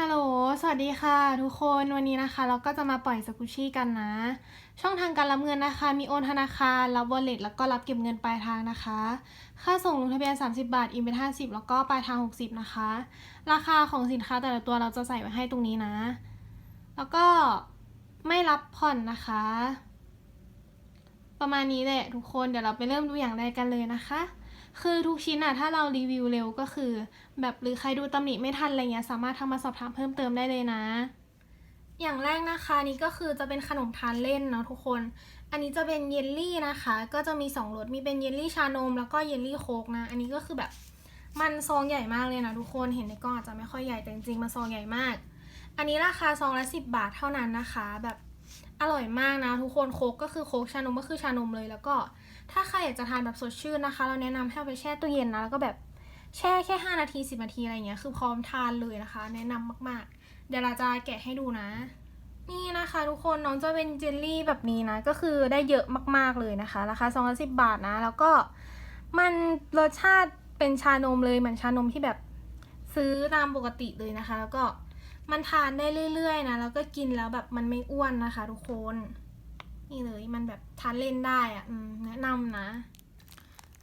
ฮัลโหล สวัสดีค่ะ ทุกคน วันนี้นะคะ เราก็จะมาปล่อยสกุชี่กันนะ ช่องทางการรับเงินนะคะ มีโอนธนาคาร รับวอลเล็ตแล้วก็รับเก็บเงินปลายทางนะคะ ค่าส่งลงทะเบียน 30 บาท อินเป็น50 แล้วก็ปลายทาง 60 นะคะ ราคาของสินค้าแต่ละตัวเราจะใส่ไว้ให้ตรงนี้นะ แล้วก็ไม่รับผ่อนนะคะ ประมาณนี้แหละทุกคน เดี๋ยวเราไปเริ่มดูอย่างแรกกันเลยนะคะ คือทุกชิ้นอะถ้าเรารีวิวเร็วก็คือ แบบหรือใครดูตำหนิไม่ทันอะไรเงี้ยสามารถทักมาสอบถามเพิ่มเติมได้เลยนะ อย่างแรกนะคะนี่ก็คือจะเป็นขนมทานเล่นเนาะทุกคน อันนี้จะเป็นเยลลี่นะคะ ก็จะมีสองรสมีเป็นเยลลี่ชานม แล้วก็เยลลี่โคกนะ อันนี้ก็คือแบบมันซองใหญ่มากเลยนะทุกคนเห็นในกล้องอาจจะไม่ค่อยใหญ่แต่จริงๆมันซองใหญ่มาก อันนี้ราคาซองละสิบบาทเท่านั้นนะคะ แบบอร่อยมากนะทุกคนโคกก็คือโคกชานมก็คือชานมเลยแล้วก็ ถ้าใครอยากจะทานแบบสดชื่นนะคะ เราแนะนำให้เอาไปแช่ตู้เย็นนะ แล้วก็แบบแช่แค่ 5 นาที 10 นาทีอะไรเงี้ย คือพร้อมทานเลยนะคะ แนะนำมากๆ เดี๋ยวเราจะแกะให้ดูนะ นี่นะคะทุกคนน้องจะเป็นเจลลี่แบบนี้นะ ก็คือได้เยอะมากๆเลยนะคะ ราคา2 1 0 บาทนะ แล้วก็มันรสชาติเป็นชานมเลยเหมือนชานมที่แบบซื้อตามปกติเลยนะคะ แล้วก็มันทานได้เรื่อยๆนะ แล้วก็กินแล้วแบบมันไม่อ้วนนะคะ ทุกคน นี่เลยมันแบบทานเล่นได้อะ่ะอืมแนะนำนะ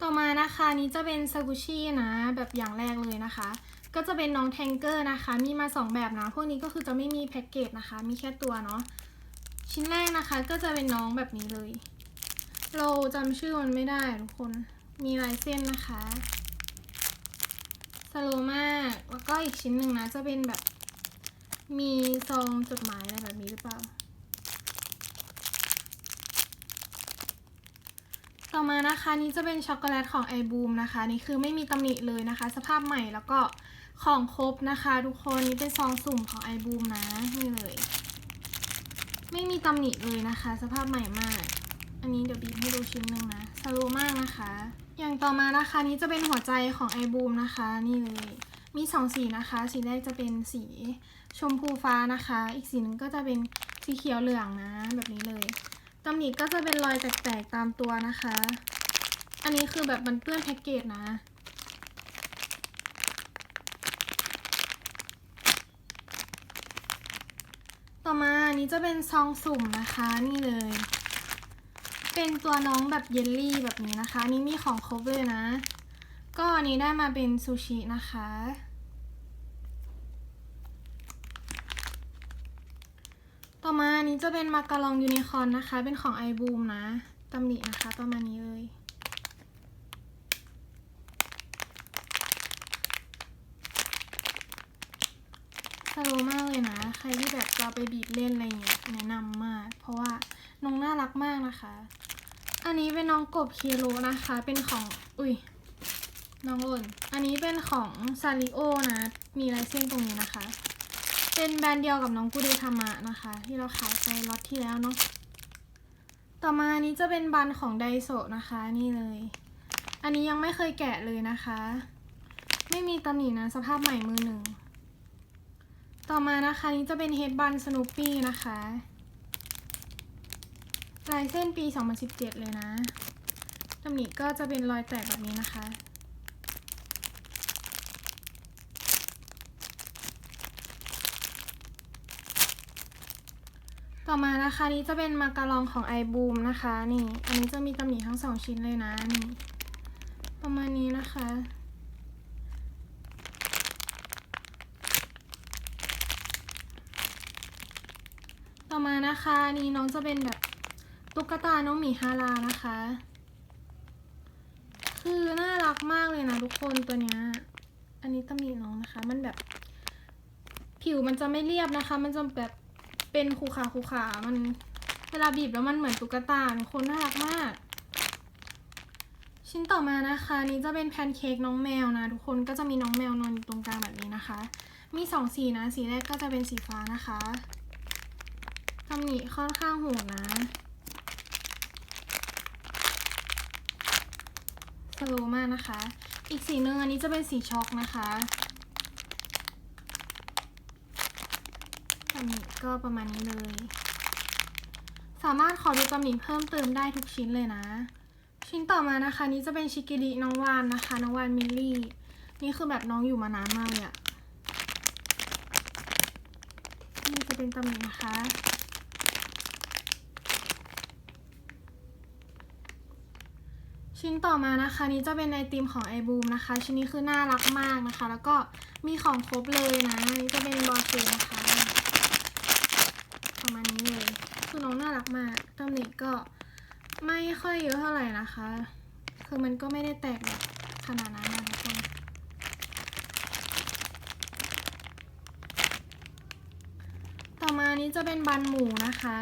ต่อมานะคะนี้จะเป็นซากุชินะ แบบอย่างแรกเลยนะคะ ก็จะเป็นน้องแทงเกอร์นะคะ มีมา 2 แบบนะ พวกนี้ก็คือจะไม่มีแพ็กเกจนะคะ มีแค่ตัวเนาะชิ้นแรกนะคะก็จะเป็นน้องแบบนี้เลย เราจำชื่อมันไม่ได้ทุกคนมีลายเส้นนะคะสโลมากแล้วก็อีกชิ้นหนึ่งนะจะเป็นแบบมีซองจดหมายอะไรแบบนี้หรือเปล่า ต่อมานะคะนี่จะเป็นช็อกโกแลตของไอบูมนะคะ นี่คือไม่มีตำหนิเลยนะคะ สภาพใหม่แล้วก็ของครบนะคะทุกคนนี่เป็นซองสุ่มของไอบูมนะนี่เลย ไม่มีตำหนิเลยนะคะ สภาพใหม่มาก อันนี้เดี๋ยวบีบให้ดูชิ้นหนึ่งนะสโลมากนะคะ อย่างต่อมานะคะนี้จะเป็นหัวใจของไอบูมนะคะ นี่เลยมีสองสีนะคะ สีแรกจะเป็นสีชมพูฟ้านะคะ อีกสีหนึ่งก็จะเป็นสีเขียวเหลืองนะ แบบนี้เลย ตำหนิก็จะเป็นรอยแตกๆตามตัวนะคะ อันนี้คือแบบมันเปื้อนแพ็กเกจนะ ต่อมาอันนี้จะเป็นซองสุ่มนะคะนี่เลย เป็นตัวน้องแบบเยลลี่แบบนี้นะคะนนี้มีของครบเลยนะ ก็อันนี้ได้มาเป็นซูชินะคะ ต่อมาอั นนี้จะเป็นมาการองยูนิคอร์นนะคะ เป็นของไอบูมนะตำหนินะคะประมาณนี้เลยสโลมากเลยนะ ใครที่แบบจะเอาไปบีบเล่นอะไรเงี้ยแนะนำมาก เพราะว่าน้องน่ารักมากนะคะ อันนี้เป็นน้องกบเคโรนะคะ เป็นของ อุ้ย น้องหล่น อันนี้เป็นของซาริโอนะ มีลายเส้นตรงนี้นะคะ เป็นแบรนด์เดียวกับน้องกูเดทามะนะคะ ที่เราขายไปล็อตที่แล้วเนาะ ต่อมาอันนี้จะเป็นบันของไดโซนะคะนี่เลย อันนี้ยังไม่เคยแกะเลยนะคะ ไม่มีตำหนินะสภาพใหม่มือหนึ่ง ต่อมานะคะนี้จะเป็นเฮดบันสนุปปี้นะคะลายเส้นปี 2017 เลยนะตำหนิก็จะเป็นรอยแตกแบบนี้นะคะ ต่อมานะคะนี้จะเป็นมาการองของไอบูมนะคะ นี่ อันนี้จะมีตำหนิทั้งสองชิ้นเลยนะนี่ประมาณนี้นะคะ ต่อมานะคะนนี้น้องจะเป็นแบบตุ๊กตาน้องหมีฮารานะคะ คือน่ารักมากเลยนะทุกคนตัวเนี้ยอันนี้ตำหนิน้องนะคะ มันแบบ ผิวมันจะไม่เรียบนะคะ มันจะแบบ เป็นคูขาคูขามันเวลาบีบแล้วมันเหมือนตุ๊กตาทุกคนน่ารักมาก ชิ้นต่อมานะคะ นี้จะเป็นแพนเค้กน้องแมวนะ ทุกคนก็จะมีน้องแมวนอนอยู่ตรงกลางแบบนี้นะคะ มีสองสีนะ สีแรกก็จะเป็นสีฟ้านะคะตำหนิค่อนข้างโหดนะสโลว์มากนะคะ อีกสีหนึ่งอันนี้จะเป็นสีช็อกนะคะำหนิก็ประมาณนี้เลย สามารถขอดูตำหนิเพิ่มเติมได้ทุกชิ้นเลยนะ ชิ้นต่อมานะคะ นี้จะเป็นชิกิริน้องวานนะคะ น้องวานมิลลี่ นี่คือแบบน้องอยู่มานานมากเลยอะนี่จะเป็นตำหนินะคะชิ้นต่อมานะคะนี้จะเป็นไอติมของไอบูมนะคะ ชิ้นนี้คือน่ารักมากนะคะ แล้วก็มีของครบเลยนะนนี้จะเป็นบอลเชนนะคะ คือน้องน่ารักมากตำหนิก็ไม่ค่อยเยอะเท่าไหร่นะคะ คือมันก็ไม่ได้แตกแบบขนาดนั้นนะทุกคนต่อมานี้จะเป็นบันหมูนะคะ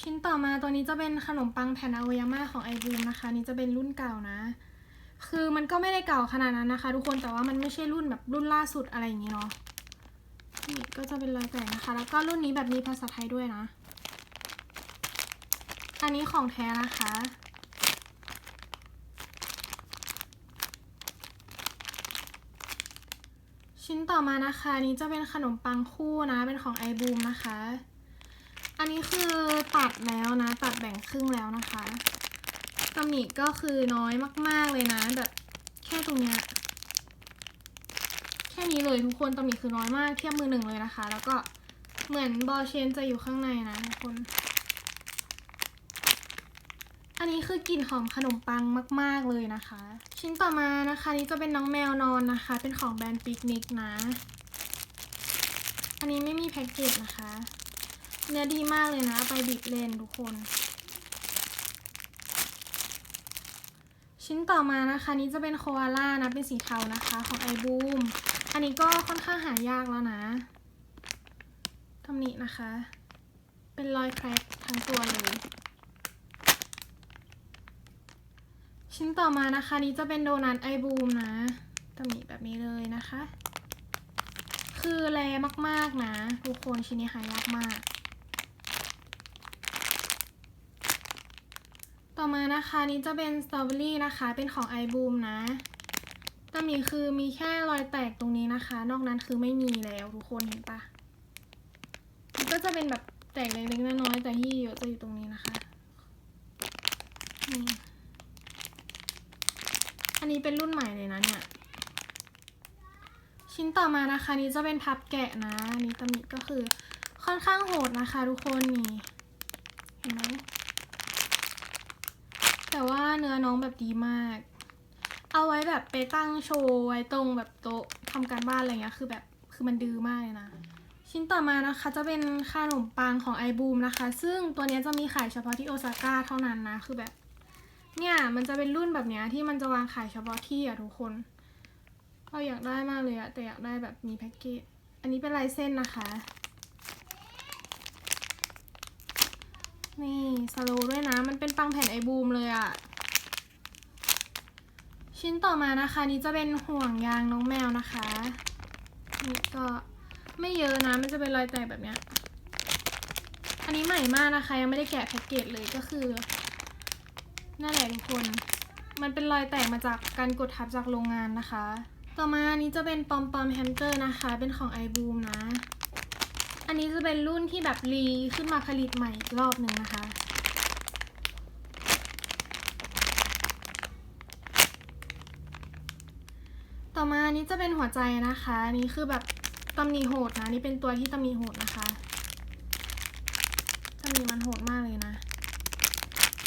ชิ้นต่อมาตัวนี้จะเป็นขนมปังแผ่นอโอยาม่าของไอบูมนะคะ นี่จะเป็นรุ่นเก่านะ คือมันก็ไม่ได้เก่าขนาดนั้นนะคะ ทุกคนแต่ว่ามันไม่ใช่รุ่นแบบรุ่นล่าสุดอะไรอย่างนี้เนาะนี่ก็จะเป็นรอยแตกนะคะ แล้วก็รุ่นนี้แบบมีภาษาไทยด้วยนะ อันนี้ของแท้นะคะ ชิ้นต่อมานะคะนี้จะเป็นขนมปังคู่นะ เป็นของไอบูมนะคะ อันนี้คือตัดแล้วนะ ตัดแบ่งครึ่งแล้วนะคะ ตำหนิก็คือน้อยมาก ๆเลยนะแบบแค่ตรงเนี้ยแค่นี้เลยทุกคนตำหนิคือน้อยมากเทียบมือหนึ่งเลยนะคะ แล้วก็เหมือนบอลเชนจะอยู่ข้างในนะทุกคน อันนี้คือกลิ่นหอมขนมปังมาก ๆเลยนะคะ ชิ้นต่อมานะคะนี่จะเป็นน้องแมวนอนนะคะ เป็นของแบรนด์ปิกนิกนะ อันนี้ไม่มีแพ็กเกจนะคะ เนื้อดีมากเลยนะ ไปบีบเลนทุกคน ชิ้นต่อมานะคะนี้จะเป็นโคอาล่านะเป็นสีเทานะคะของไอบูมอันนี้ก็ค่อนข้างหายากแล้วนะตำหนินะคะ เป็นรอยแครกทั้งตัวเลย ชิ้นต่อมานะคะนี้จะเป็นโดนัทไอบูมนะตำหนิแบบนี้เลยนะคะ คือแรมากๆนะทุกคนชิ้นนี้หายากมาก ต่อมานะคะนี้จะเป็นสตรอเบอรี่นะคะ เป็นของไอบูมนะตำหนิคือมีแค่รอยแตกตรงนี้นะคะ นอกนั้นคือไม่มีแล้วทุกคนเห็นปะมันก็จะเป็นแบบแตกเล็กๆน้อยๆแต่ที่เยอะจะอยู่ตรงนี้นะคะนี่อันนี้เป็นรุ่นใหม่เลยนะเนี่ยชิ้นต่อมานะคะนี้จะเป็นพับแกะนะนนี้ตำหนิก็คือค่อนข้างโหดนะคะ ทุกคนนี่เห็นไหม แต่ว่าเนื้อน้องแบบดีมาก เอาไว้แบบไปตั้งโชว์ไว้ตรงแบบโต๊ะทำการบ้านอะไรเงี้ยคือแบบคือมันดื้อมากเลยนะ ชิ้นต่อมานะคะจะเป็นขนมปังของไอบูมนะคะ ซึ่งตัวนี้จะมีขายเฉพาะที่โอซาก้าเท่านั้นนะคือแบบ เนี่ยมันจะเป็นรุ่นแบบเนี้ยที่มันจะวางขายเฉพาะที่อะทุกคนเราอยากได้มากเลยอะแต่อยากได้แบบมีแพ็กเกจอันนี้เป็นลายเส้นนะคะ นี่สโลด้วยนะ มันเป็นปังแผ่นไอบูมเลยอะชิ้นต่อมานะคะนี่จะเป็นห่วงยางน้องแมวนะคะ นี่ก็ไม่เยอะนะ มันจะเป็นรอยแตกแบบเนี้ย อันนี้ใหม่มากนะคะ ยังไม่ได้แกะแพ็กเกจเลยก็คือนั่นแหละทุกคน มันเป็นรอยแตกมาจากการกดทับจากโรงงานนะคะ ต่อมาอันนี้จะเป็นปอมปอมแฮมเตอร์นะคะ เป็นของไอบูมนะ อันนี้จะเป็นรุ่นที่แบบรีขึ้นมาผลิตใหม่อีกรอบหนึ่งนะคะ ต่อมาอันนี้จะเป็นหัวใจนะคะอันนี้คือแบบตำหนิโหดนะนี่เป็นตัวที่ตำหนิโหดนะคะตำหนิมันโหดมากเลยนะ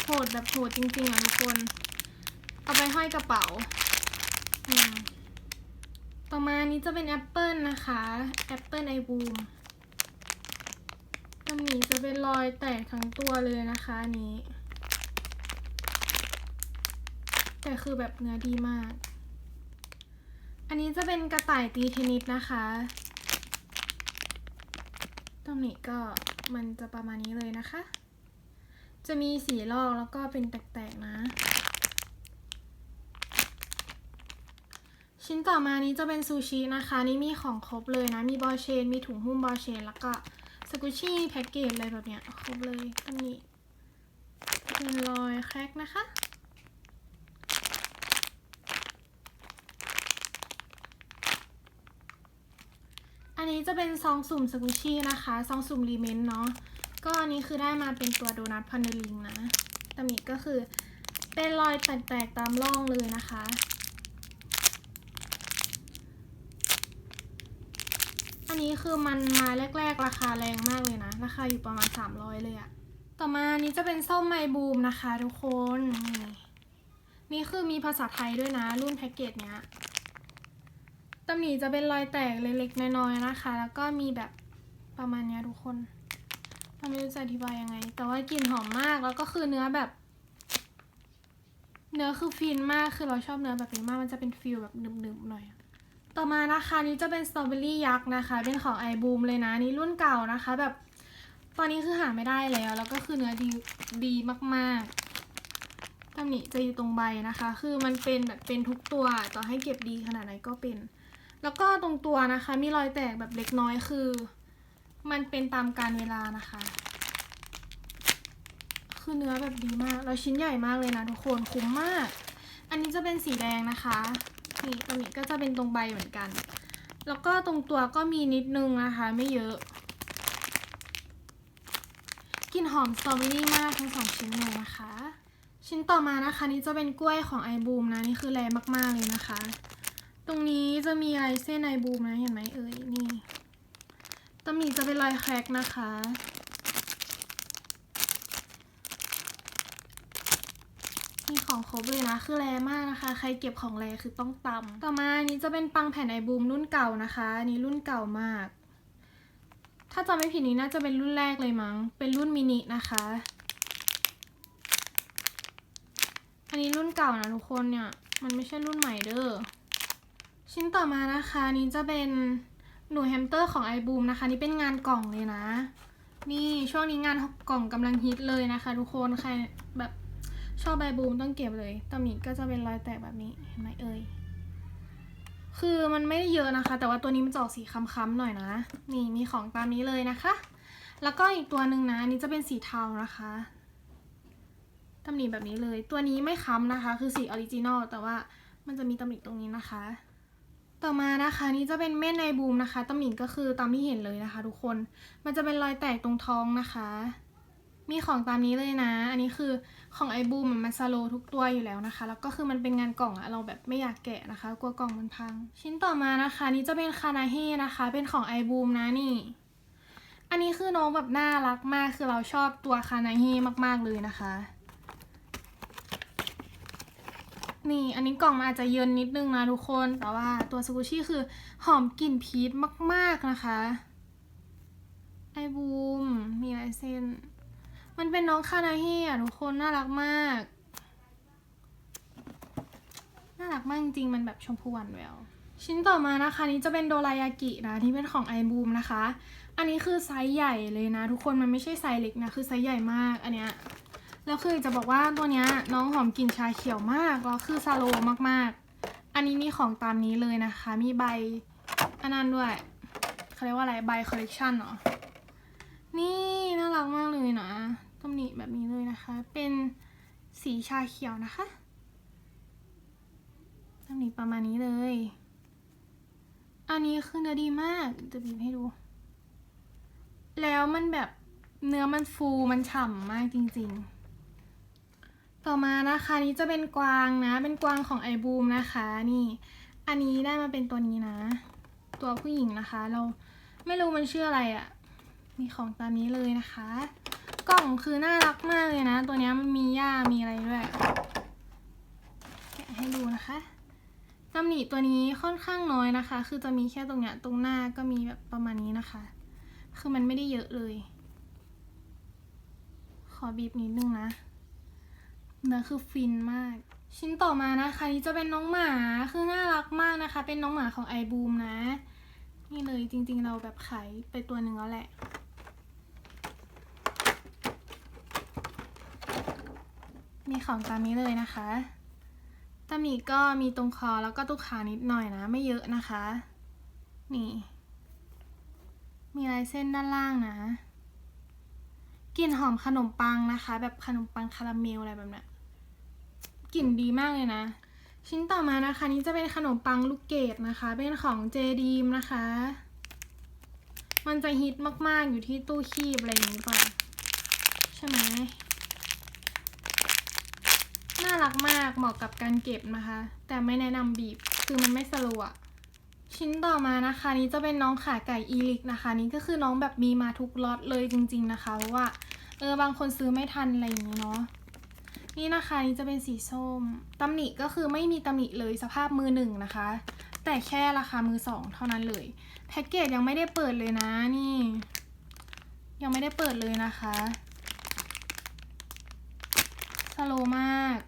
โหดแบบโหดจริงๆอะทุกคน เอาไปห้อยกระเป๋าต่อมานี้จะเป็นแอปเปิลนะคะแอปเปิลไอบูม หนิจะเป็นรอยแตกทั้งตัวเลยนะคะอันนี้ แต่คือแบบเนื้อดีมาก อันนี้จะเป็นกระต่ายตีเทนนิสนะคะตำหนิก็มันจะประมาณนี้เลยนะคะ จะมีสีลอกแล้วก็เป็นแตกๆนะ ชิ้นต่อมานี้จะเป็นซูชินะคะ นี่มีของครบเลยนะ มีบอลเชน มีถุงหุ้มบอลเชน แล้วก็ สกุชี่แพ็กเกจอะไรแบบเนี้ยครบเลยตำหนิเป็นรอยแครกนะคะอันนี้จะเป็นซองสุ่มสกุชี่นะคะซองสุ่มรีเมนต์เนาะก็อันนี้คือได้มาเป็นตัวโดนัทพันเดลิงนะตำหนิก็คือเป็นรอยแตกๆตามร่องเลยนะคะ อันนี้คือมันมาแรก ๆ ราคาแรงมากเลยนะ ราคาอยู่ประมาณ 300 เลยอะต่อมาอันนี้จะเป็นส้มไมบูมนะคะทุกคน นี่นี่คือมีภาษาไทยด้วยนะ รุ่นแพ็กเกจเนี้ยตำหนิจะเป็นรอยแตกเล็กๆน้อยๆนะคะ แล้วก็มีแบบประมาณเนี้ยทุกคนไม่รู้จะอธิบายยังไง แต่ว่ากลิ่นหอมมากแล้วก็คือเนื้อแบบ เนื้อคือฟินมากคือเราชอบเนื้อแบบนี้มากมันจะเป็นฟิลแบบหนึบๆหน่อยอะ ต่อมานะคะนี้จะเป็นสตรอเบอรี่ยักษ์นะคะ เป็นของไอบูมเลยนะนี่รุ่นเก่านะคะ แบบตอนนี้คือหาไม่ได้แล้ว แล้วก็คือเนื้อดีดีมากๆตำหนิจะอยู่ตรงใบนะคะ คือมันเป็นแบบเป็นทุกตัวต่อให้เก็บดีขนาดไหนก็เป็น แล้วก็ตรงตัวนะคะ มีรอยแตกแบบเล็กน้อยคือ มันเป็นตามการเวลานะคะ คือเนื้อแบบดีมากแล้วชิ้นใหญ่มากเลยนะทุกคนคุ้มมาก อันนี้จะเป็นสีแดงนะคะ นี่ตรงนี้ก็จะเป็นตรงใบเหมือนกัน แล้วก็ตรงตัวก็มีนิดนึงนะคะ ไม่เยอะกลิ่นหอมสตรอเบอรี่มากทั้งสองชิ้นเลยนะคะ ชิ้นต่อมานะคะนี่จะเป็นกล้วยของไอบูมนะนี่คือแรงมากๆเลยนะคะ ตรงนี้จะมีลายเส้นไอบูมนะเห็นไหมเอ่ยนี่ตำหนิจะเป็นรอยแครกนะคะ มีของครบเลยนะ คือแรมากนะคะ ใครเก็บของแรคือต้องตำต่อมาอันนี้จะเป็นปังแผ่นไอบูมรุ่นเก่านะคะอันนี้รุ่นเก่ามาก ถ้าจำไม่ผิดนี้น่าจะเป็นรุ่นแรกเลยมั้ง เป็นรุ่นมินินะคะ อันนี้รุ่นเก่านะทุกคนเนี่ย มันไม่ใช่รุ่นใหม่เด้อ ชิ้นต่อมานะคะอันนี้จะเป็นหนูแฮมสเตอร์ของไอบูมนะคะ นี่เป็นงานกล่องเลยนะ นี่ช่วงนี้งานกล่องกำลังฮิตเลยนะคะ ทุกคน ใครแบบ ชอบไอบูมต้องเก็บเลยตำหนิก็จะเป็นรอยแตกแบบนี้เห็นไหมเอ่ยคือมันไม่ได้เยอะนะคะ แต่ว่าตัวนี้มันจะออกสีค้ำๆหน่อยนะ นี่มีของตามนี้เลยนะคะ แล้วก็อีกตัวหนึ่งนะอันนี้จะเป็นสีเทานะคะตำหนิแบบนี้เลย ตัวนี้ไม่ค้ำนะคะ คือสีออริจินอลแต่ว่ามันจะมีตำหนิตรงนี้นะคะ ต่อมานะคะนี่จะเป็นเม็ดในบูมนะคะตำหนิก็คือตามที่เห็นเลยนะคะ ทุกคนมันจะเป็นรอยแตกตรงท้องนะคะ มีของตามนี้เลยนะ อันนี้คือของไอบูมมันสโลทุกตัวอยู่แล้วนะคะ แล้วก็คือมันเป็นงานกล่องอะเราแบบไม่อยากแกะนะคะ กลัวกล่องมันพัง ชิ้นต่อมานะคะ นี่จะเป็นคานาเฮนะคะ เป็นของไอบูมนะนี่ อันนี้คือน้องแบบน่ารักมาก คือเราชอบตัวคานาเฮมากๆเลยนะคะ นี่ อันนี้กล่องมันอาจจะเยินนิดนึงนะทุกคน แต่ว่าตัวสกูชี่คือหอมกลิ่นพีชมาก ๆนะคะ ไอบูมมีลายเส้น มันเป็นน้องคานาเฮะทุกคนน่ารักมาก น่ารักมากจริงมันแบบชมพูหวานแววชิ้นต่อมานะคะนี้จะเป็นโดรายากินะที่เป็นของไอบูมนะคะ อันนี้คือไซส์ใหญ่เลยนะ ทุกคนมันไม่ใช่ไซส์เล็กนะคือไซส์ใหญ่มากอันเนี้ยแล้วคือจะบอกว่าตัวเนี้ยน้องหอมกลิ่นชาเขียวมากแล้วคือซาโลมากๆ อันนี้มีของตามนี้เลยนะคะ มีใบอันนั้นด้วยเขาเรียกว่าอะไรใบคอลเลกชันเหรอ นี่น่ารักมากเลยนะตำหนิแบบนี้เลยนะคะ เป็นสีชาเขียวนะคะตำหนิประมาณนี้เลย อันนี้คือเนื้อดีมากจะบีบให้ดู แล้วมันแบบเนื้อมันฟูมันฉ่ำมากจริงๆ ต่อมานะคะนี้จะเป็นกวางนะ เป็นกวางของไอบูมนะคะนี่ อันนี้ได้มาเป็นตัวนี้นะ ตัวผู้หญิงนะคะ เราไม่รู้มันชื่ออะไรอะ่ะ มีของตามนี้เลยนะคะ กล่องคือน่ารักมากเลยนะ ตัวนี้มันมีหญ้ามีอะไรด้วยแกะให้ดูนะคะตำหนิตัวนี้ค่อนข้างน้อยนะคะ คือจะมีแค่ตรงเนี้ยตรงหน้าก็มีแบบประมาณนี้นะคะ คือมันไม่ได้เยอะเลย ขอบีบนิดนึงนะเนื้อคือฟินมาก ชิ้นต่อมานะคะนี่จะเป็นน้องหมา คือน่ารักมากนะคะ เป็นน้องหมาของไอบูมนะ นี่เลยจริงๆเราแบบขายไปตัวหนึ่งแล้วแหละ มีของตามนี้เลยนะคะตำหนิก็มีตรงคอแล้วก็ตุกขานิดหน่อยนะ ไม่เยอะนะคะ นี่ มีลายเส้นด้านล่างนะกลิ่นหอมขนมปังนะคะ แบบขนมปังคาราเมลอะไรแบบนี้กลิ่นดีมากเลยนะ ชิ้นต่อมานะคะ นี้จะเป็นขนมปังลูกเกดนะคะ เป็นของเจดีมนะคะ มันจะฮิตมากๆอยู่ที่ตู้คีบอะไรอย่างนี้ป่ะใช่ไหม น่ารักมากเหมาะกับการเก็บนะคะ แต่ไม่แนะนำบีบคือมันไม่สโลว์ชิ้นต่อมานะคะ นี้จะเป็นน้องขาไก่อีลิกนะคะ นี่ก็คือน้องแบบมีมาทุกล็อตเลยจริง ๆ นะคะเพราะว่าเออบางคนซื้อไม่ทันอะไรอย่างนี้เนาะนี่นะคะนี่จะเป็นสีส้มตำหนิก็คือไม่มีตำหนิเลยสภาพมือหนึ่งนะคะ แต่แค่ราคามือสองเท่านั้นเลยแพ็กเกจยังไม่ได้เปิดเลยนะนี่ ยังไม่ได้เปิดเลยนะคะสโลว์มาก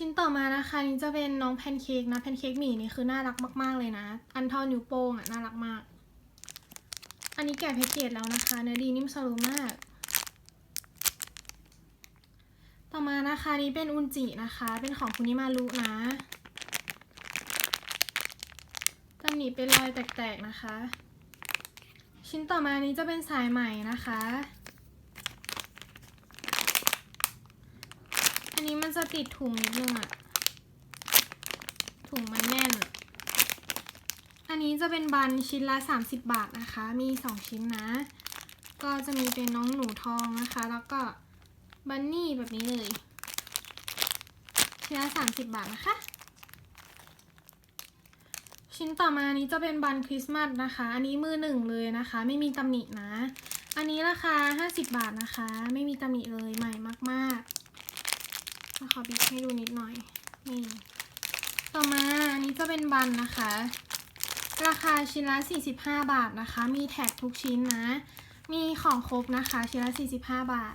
ชิ้นต่อมานะคะนี่จะเป็นน้องแพนเค้กนะแพนเค้กหมี่นี่คือน่ารักมาก ๆ เลยนะ อันเท่านิ้วโป้งอะน่ารักมาก อันนี้แกะแพ็กเกจแล้วนะคะเนื้อดีนิ่มสโลว์มาก ต่อมานะคะนี่เป็นอุนจินะคะ เป็นของคุณนิมารุนะตำหนิเป็นรอยแตกๆนะคะ ชิ้นต่อมานี้จะเป็นสายใหม่นะคะ อันนี้มันจะติดถุงนิดนึงอะถุงมันแน่น อันนี้จะเป็นบันชิ้นละ 30 บาทนะคะ มี 2 ชิ้นนะ ก็จะมีเป็นน้องหนูทองนะคะ แล้วก็บันนี่แบบนี้เลย ชิ้นละ 30 บาทนะคะ ชิ้นต่อมานี้จะเป็นบันคริสต์มาสนะคะ อันนี้มือหนึ่งเลยนะคะ ไม่มีตำหนินะ อันนี้ราคา 50 บาทนะคะ ไม่มีตำหนิเลยใหม่มากๆมา ขอบิดให้ดูนิดหน่อย นี่ ต่อมาอันนี้จะเป็นบันนะคะ ราคาชิ้นละ 45 บาทนะคะ มีแท็กทุกชิ้นนะ มีของครบนะคะ ชิ้นละ 45 บาท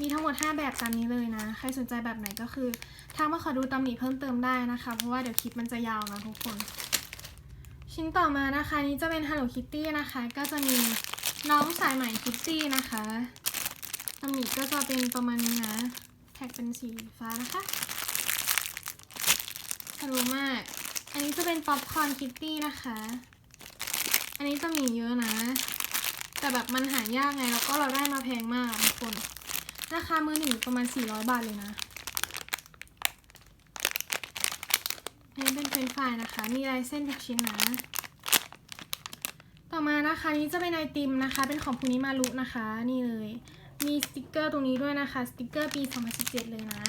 มีทั้งหมด 5 แบบตามนี้เลยนะ ใครสนใจแบบไหนก็คือทางมาขอดูตำหนิเพิ่มเติมได้นะคะ เพราะว่าเดี๋ยวคลิปมันจะยาวนะทุกคน ชิ้นต่อมานะคะนี้จะเป็น Hello Kitty นะคะ ก็จะมีน้องสายไหมคิตตี้นะคะตำหนิก็จะเป็นประมาณนี้นะ ท็กเป็นสีฟ้านะคะสรุมาก อันนี้จะเป็นป๊อปคอร์นคิตตี้นะคะ อันนี้จะมีเยอะนะ แต่แบบมันหายากไง แล้วก็เราได้มาแพงมากทุกคน ราคามือหนึ่งประมาณ 400 บาทเลยนะ อันนี้เป็นเฟรนฟรายนะคะ มีลายเส้นทุกชิ้นนะ ต่อมานะคะนี้จะเป็นไอติมนะคะ เป็นของพูนิมารุนะคะ นี่เลย มีสติกเกอร์ตรงนี้ด้วยนะคะ สติกเกอร์ปี 2017 เลยนะ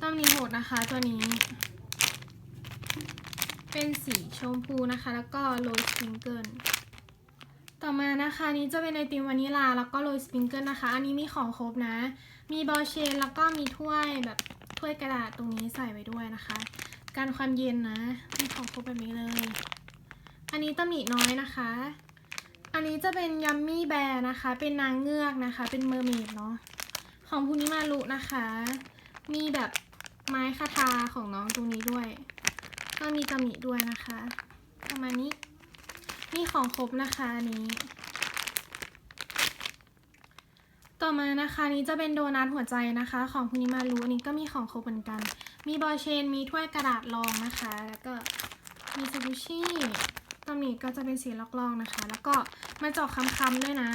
ต้อมนี้โหดนะคะตัวนี้ เป็นสีชมพูนะคะ แล้วก็โรยสปริงเกิลต่อมานะคะนี้จะเป็นไอติมวานิลา แล้วก็โรยสปริงเกิลนะคะ อันนี้มีของครบนะ มีบอลเชนแล้วก็มีถ้วยแบบถ้วยกระดาษตรงนี้ใส่ไว้ด้วยนะคะ การความเย็นนะ มีของครบแบบนี้เลย อันนี้ตำหนิน้อยนะคะ อันนี้จะเป็นยัมมี่แบร์นะคะ เป็นนางเงือกนะคะ เป็นเมอร์เมดเนาะ ของพูนิมารุนะคะ มีแบบไม้คาทาของน้องตรงนี้ด้วย ก็มีตำหนิด้วยนะคะ ประมาณนี้มีของครบนะคะอันนี้ ต่อมานะคะนี้จะเป็นโดนัทหัวใจนะคะ ของคุนิมารุอันนี้ก็มีของครบเหมือนกัน มีบอลเชน มีถ้วยกระดาษรองนะคะ แล้วก็มีซาบูชิ ตำหนิก็จะเป็นสีล็อกลองนะคะ แล้วก็มาเจาะคำๆด้วยนะ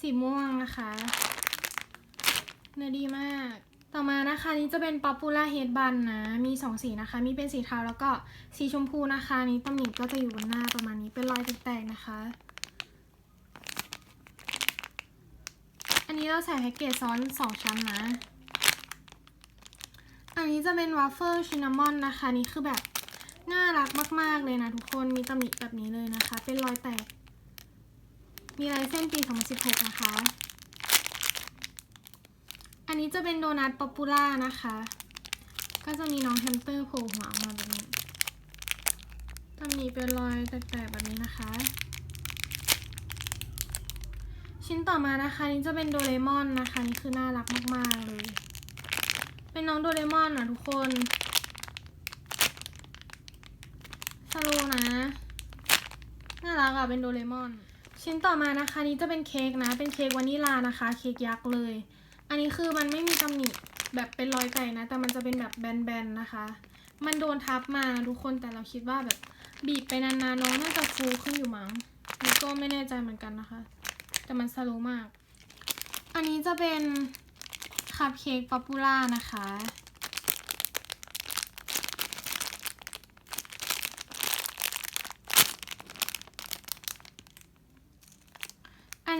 สีม่วงนะคะเนื้อดีมาก ต่อมานะคะนี้จะเป็นป๊อปปูล่าเฮดบันนะ มีสองสีนะคะ มีเป็นสีเทาแล้วก็สีชมพูนะคะ นี้ตำหนิก็จะอยู่บนหน้าประมาณนี้เป็นรอยแตกๆนะคะ อันนี้เราใส่แพ็กเกจซ้อนสองชั้นนะ อันนี้จะเป็นวาฟเฟิลชินนามอนนะคะ นี่คือแบบ น่ารักมาก ๆ เลยนะทุกคนมีตำหนิแบบนี้เลยนะคะ เป็นรอยแตก มีลายเส้นปี 2016 นะคะ อันนี้จะเป็นโดนัทป๊อปปูล่านะคะ ก็จะมีน้องแฮมสเตอร์โผล่หัวออกมาแบบนี้ตำหนิเป็นรอยแตกๆแบบนี้นะคะ ชิ้นต่อมานะคะนี่จะเป็นโดเรมอนนะคะนี่คือน่ารักมาก ๆ เลย เป็นน้องโดเรมอนอะทุกคน สโลว์นะ น่ารักอะ เป็นโดเรมอน ชิ้นต่อมานะคะนี่จะเป็นเค้กนะ เป็นเค้กวานิลานะคะ เค้กยักษ์เลย อันนี้คือมันไม่มีตำหนิแบบเป็นรอยไก่นะ แต่มันจะเป็นแบบแบนๆนะคะ มันโดนทับมานะทุกคน แต่เราคิดว่าแบบบีบไปนานๆน้องน่าจะฟูขึ้นอยู่มั้งนี่ก็ไม่แน่ใจเหมือนกันนะคะ แต่มันสโลมาก อันนี้จะเป็นคัพเค้กป๊อปปูล่านะคะ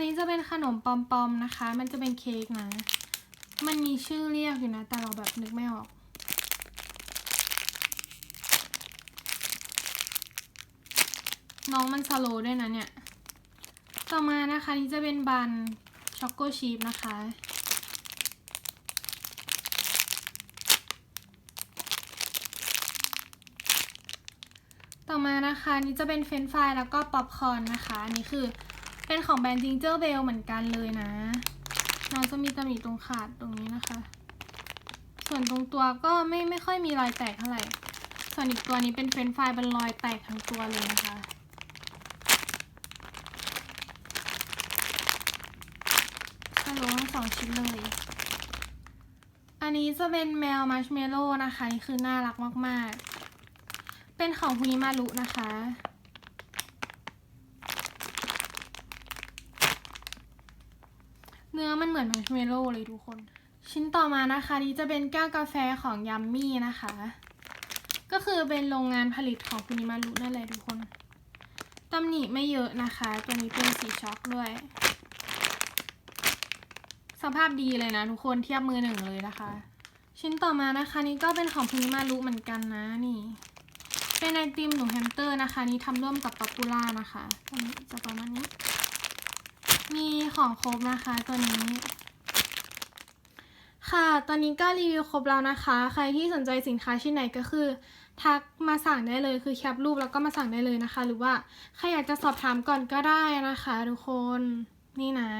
นนี้จะเป็นขนมปอมๆนะคะ มันจะเป็นเค้กนะ มันมีชื่อเรียกอยู่นะ แต่เราแบบนึกไม่ออก น้องมันสโลด้วยนะเนี่ย ต่อมานะคะนี่จะเป็นบันช็อกโกชีพนะคะต่อมานะคะนี่จะเป็นเฟรนฟรายแล้วก็ป๊อปคอร์นนะคะ อันนี้คือ เป็นของแบรนด์จิงเจอร์เบลเหมือนกันเลยนะน้องจะมีตำหนิตรงขาดตรงนี้นะคะ ส่วนตรงตัวก็ไม่ไม่ค่อยมีรอยแตกเท่าไหร่ ส่วนอีกตัวนี้เป็นเฟรนฟรายเป็นรอยแตกทั้งตัวเลยนะคะฮัลโหลทั้งสองชิ้นเลย อันนี้จะเป็นแมวมัชเมลโล่นะคะ นี่คือน่ารักมาก ๆ เป็นของคุนิมารุนะคะ นื้อมันเหมือนมัชเมลโล่เลยทุกคน ชิ้นต่อมานะคะนี่จะเป็นแก้วกาแฟของยัมมี่นะคะ ก็คือเป็นโรงงานผลิตของคุนิมารุนั่นแหละทุกคนตำหนิไม่เยอะนะคะ ตัวนี้เป็นสีช็อกด้วย สภาพดีเลยนะทุกคนเทียบมือหนึ่งเลยนะคะ ชิ้นต่อมานะคะนี่ก็เป็นของคุนิมารุเหมือนกันนะนี่ เป็นไอติมหนูแฮมสเตอร์นะคะ นี่ทำร่วมกับป๊อปปูล่านะคะตัวนี้จะประมาณนี้ มีของครบนะคะตัวนี้ ค่ะ ตอนนี้ก็รีวิวครบแล้วนะคะ ใครที่สนใจสินค้าชิ้นไหนก็คือ ทักมาสั่งได้เลยคือแคปรูปแล้วก็มาสั่งได้เลยนะคะ หรือว่าใครอยากจะสอบถามก่อนก็ได้นะคะ ทุกคนนี่นะ